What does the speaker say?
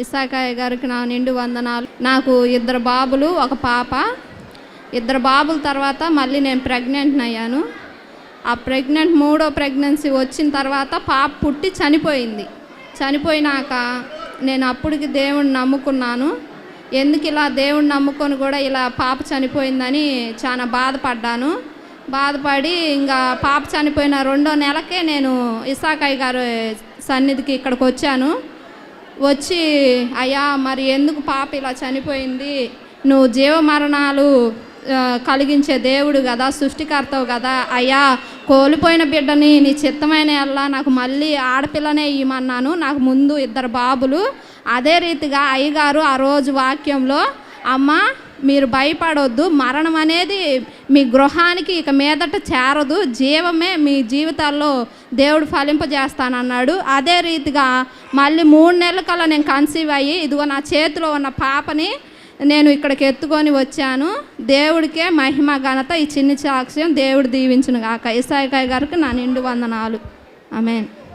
ఇసాకాయ గారికి నా నిండు వందనాలు. నాకు ఇద్దరు బాబులు ఒక పాప. ఇద్దరు బాబుల తర్వాత మళ్ళీ నేను ప్రెగ్నెంట్ అయ్యాను. ఆ ప్రెగ్నెంట్ మూడో ప్రెగ్నెన్సీ వచ్చిన తర్వాత పాప పుట్టి చనిపోయింది. చనిపోయినాక నేను అప్పటికి దేవుణ్ణి నమ్ముకున్నాను. ఎందుకు ఇలా దేవుణ్ణి నమ్ముకొని కూడా ఇలా పాప చనిపోయిందని చాలా బాధపడ్డాను. బాధపడి ఇంకా పాప చనిపోయిన రెండో నెలకే నేను ఇసాకాయ్ గారు సన్నిధికి ఇక్కడికి వచ్చాను. వచ్చి అయ్యా మరి ఎందుకు పాప ఇలా చనిపోయింది? నువ్వు జీవమరణాలు కలిగించే దేవుడు కదా సృష్టికర్తవు కదా. అయ్యా కోల్పోయిన బిడ్డని నీ చిత్తమైన అల్లా నాకు మళ్ళీ ఆడపిల్లనే ఇవ్వమన్నాను నాకు ముందు ఇద్దరు బాబులు. అదే రీతిగా అయ్యగారు ఆ రోజు వాక్యంలో అమ్మ మీరు భయపడొద్దు. మరణం అనేది మీ గృహానికి ఇక మీదట చేరదు. జీవమే మీ జీవితాల్లో దేవుడు ఫలింపజేస్తానన్నాడు. అదే రీతిగా మళ్ళీ మూడు నెలల కల్లా నేను కన్సీవ్ అయ్యి ఇదిగో నా చేతిలో ఉన్న పాపని నేను ఇక్కడికి ఎత్తుకొని వచ్చాను. దేవుడికే మహిమ ఘనత ఈ చిన్ని సాక్ష్యం దేవుడు దీవించును గాక ఇసాయికాయ గారికి నా నిండు వందనాలు. ఆమెన్.